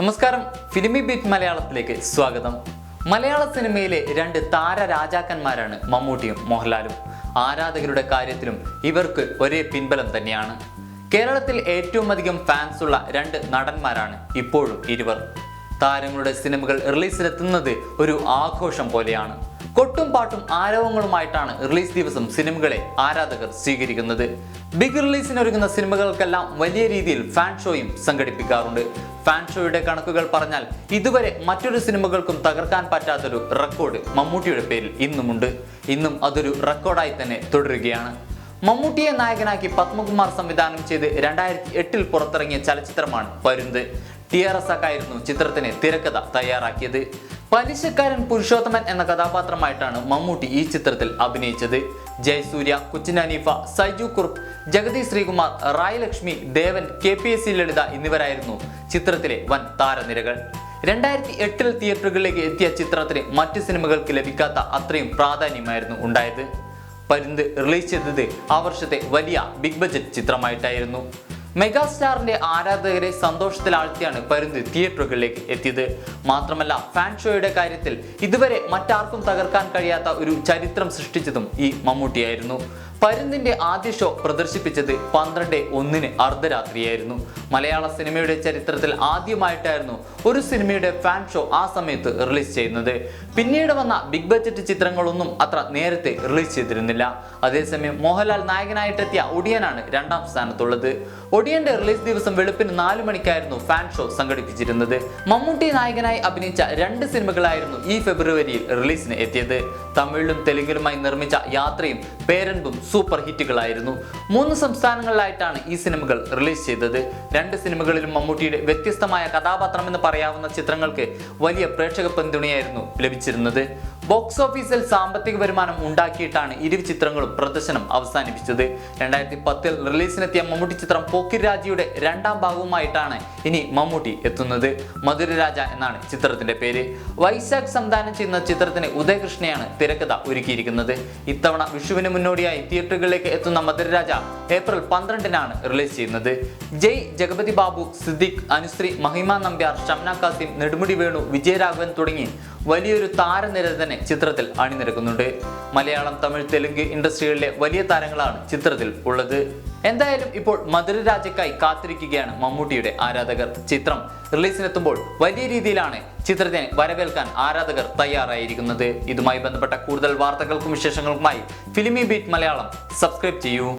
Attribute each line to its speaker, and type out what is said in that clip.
Speaker 1: നമസ്കാരം. ഫിലിമി ബീറ്റ് മലയാളത്തിലേക്ക് സ്വാഗതം. മലയാള സിനിമയിലെ രണ്ട് താര രാജാക്കന്മാരാണ് മമ്മൂട്ടിയും മോഹൻലാലും. ആരാധകരുടെ കാര്യത്തിലും ഇവർക്ക് ഒരേ പിൻബലം തന്നെയാണ്. കേരളത്തിൽ ഏറ്റവും അധികം ഫാൻസ് ഉള്ള രണ്ട് നടന്മാരാണ് ഇപ്പോഴും ഇരുവർ. താരങ്ങളുടെ സിനിമകൾ റിലീസിലെത്തുന്നത് ഒരു ആഘോഷം പോലെയാണ്. കൊട്ടും പാട്ടും ആരവങ്ങളുമായിട്ടാണ് റിലീസ് ദിവസം സിനിമകളെ ആരാധകർ സ്വീകരിക്കുന്നത്. ബിഗ് റിലീസിന് ഒരുങ്ങുന്ന സിനിമകൾക്കെല്ലാം വലിയ രീതിയിൽ ഫാൻ ഷോയും സംഘടിപ്പിക്കാറുണ്ട്. ഫാൻ ഷോയുടെ കണക്കുകൾ പറഞ്ഞാൽ ഇതുവരെ മറ്റൊരു സിനിമകൾക്കും തകർക്കാൻ പറ്റാത്തൊരു റെക്കോർഡ് മമ്മൂട്ടിയുടെ പേരിൽ ഇന്നുമുണ്ട്. ഇന്നും അതൊരു റെക്കോർഡായി തന്നെ തുടരുകയാണ്. മമ്മൂട്ടിയെ നായകനാക്കി പത്മകുമാർ സംവിധാനം ചെയ്ത് രണ്ടായിരത്തി എട്ടിൽ പുറത്തിറങ്ങിയ ചലച്ചിത്രമാണ് പരുന്ത്. ടി ആർ എസ് ആയിരുന്നു ചിത്രത്തിന് തിരക്കഥ തയ്യാറാക്കിയത്. പലിശക്കാരൻ പുരുഷോത്തമൻ എന്ന കഥാപാത്രമായിട്ടാണ് മമ്മൂട്ടി ഈ ചിത്രത്തിൽ അഭിനയിച്ചത്. Jayasurya Cochin Haneefa Saiju Kurup Jagathy Sreekumar Rai Lakshmi Devan K P S C Lalitha എന്നിവരായിരുന്നു ചിത്രത്തിലെ വൻ താരനിരകൾ. രണ്ടായിരത്തി എട്ടിൽ തിയേറ്ററുകളിലേക്ക് എത്തിയ ചിത്രത്തിന് മറ്റ് സിനിമകൾക്ക് ലഭിക്കാത്ത അത്രയും പ്രാധാന്യമായിരുന്നു ഉണ്ടായത്. പരുന്ത് റിലീസ് ചെയ്തത് ആ വർഷത്തെ വലിയ ബിഗ് ബജറ്റ് ചിത്രമായിട്ടായിരുന്നു. മെഗാസ്റ്റാറിന്റെ ആരാധകരെ സന്തോഷത്തിലാഴ്ത്തിയാണ് പരുന്ത് തിയേറ്ററുകളിലേക്ക് എത്തിയത്. മാത്രമല്ല ഫാൻ ഷോയുടെ കാര്യത്തിൽ ഇതുവരെ മറ്റാർക്കും തകർക്കാൻ കഴിയാത്ത ഒരു ചരിത്രം സൃഷ്ടിച്ചതും ഈ മമ്മൂട്ടിയായിരുന്നു. പരുന്തിന്റെ ആദ്യ ഷോ പ്രദർശിപ്പിച്ചത് പന്ത്രണ്ട് ഒന്നിന് അർദ്ധരാത്രിയായിരുന്നു. മലയാള സിനിമയുടെ ചരിത്രത്തിൽ ആദ്യമായിട്ടായിരുന്നു ഒരു സിനിമയുടെ ഫാൻ ഷോ ആ സമയത്ത് റിലീസ് ചെയ്യുന്നത്. പിന്നീട് വന്ന ബിഗ് ബജറ്റ് ചിത്രങ്ങളൊന്നും അത്ര നേരത്തെ റിലീസ് ചെയ്തിരുന്നില്ല. അതേസമയം മോഹൻലാൽ നായകനായിട്ടെത്തിയ ഒടിയനാണ് രണ്ടാം സ്ഥാനത്തുള്ളത്. ഒടിയന്റെ റിലീസ് ദിവസം വെളുപ്പിന് നാല് മണിക്കായിരുന്നു ഫാൻ ഷോ സംഘടിപ്പിച്ചിരുന്നത്. മമ്മൂട്ടി നായകനായി അഭിനയിച്ച രണ്ട് സിനിമകളായിരുന്നു ഈ ഫെബ്രുവരിയിൽ റിലീസിന് എത്തിയത്. തമിഴിലും തെലുങ്കിലുമായി നിർമ്മിച്ച യാത്രയും പേരൻപും സൂപ്പർ ഹിറ്റുകളായിരുന്നു. മൂന്ന് സംസ്ഥാനങ്ങളിലായിട്ടാണ് ഈ സിനിമകൾ റിലീസ് ചെയ്തത്. രണ്ട് സിനിമകളിലും മമ്മൂട്ടിയുടെ വ്യത്യസ്തമായ കഥാപാത്രം എന്ന് പറയാവുന്ന ചിത്രങ്ങൾക്ക് വലിയ പ്രേക്ഷക പിന്തുണയായിരുന്നു ലഭിച്ചിരുന്നത്. ബോക്സ് ഓഫീസിൽ സാമ്പത്തിക വരുമാനം ഉണ്ടാക്കിയിട്ടാണ് ഇരു ചിത്രങ്ങളും പ്രദർശനം അവസാനിപ്പിച്ചത്. രണ്ടായിരത്തി പത്തിൽ റിലീസിനെത്തിയ മമ്മൂട്ടി ചിത്രം പോക്കിർ പോക്കിരാജിയുടെ രണ്ടാം ഭാഗവുമായിട്ടാണ് ഇനി മമ്മൂട്ടി എത്തുന്നത്. മധുരരാജ എന്നാണ് ചിത്രത്തിന്റെ പേര്. വൈശാഖ് സംവിധാനം ചെയ്യുന്ന ചിത്രത്തിന് ഉദയകൃഷ്ണയാണ് തിരക്കഥ ഒരുക്കിയിരിക്കുന്നത്. ഇത്തവണ വിഷുവിന് മുന്നോടിയായി തിയേറ്ററുകളിലേക്ക് എത്തുന്ന മധുരരാജ ഏപ്രിൽ പന്ത്രണ്ടിനാണ് റിലീസ് ചെയ്യുന്നത്. ജയ് ജഗപതി ബാബു സിദ്ദിഖ് അനുശ്രീ മഹിമ നമ്പ്യാർ ഷംന കാസിം നെടുമുടി വേണു വിജയരാഘവൻ തുടങ്ങി വലിയൊരു താരനിര തന്നെ ചിത്രത്തിൽ അണിനിരക്കുന്നുണ്ട്. മലയാളം തമിഴ് തെലുങ്ക് ഇൻഡസ്ട്രികളിലെ വലിയ താരങ്ങളാണ് ചിത്രത്തിൽ ഉള്ളത്. എന്തായാലും ഇപ്പോൾ മധുരരാജയ്ക്കായി കാത്തിരിക്കുകയാണ് മമ്മൂട്ടിയുടെ ആരാധകർ. ചിത്രം റിലീസിനെത്തുമ്പോൾ വലിയ രീതിയിലാണ് ചിത്രത്തിനെ വരവേൽക്കാൻ ആരാധകർ തയ്യാറായിരിക്കുന്നത്. ഇതുമായി ബന്ധപ്പെട്ട കൂടുതൽ വാർത്തകൾക്കും വിശേഷങ്ങൾക്കുമായി ഫിലിമി ബീറ്റ് മലയാളം. സബ്സ്ക്രൈബ് ചെയ്യൂ.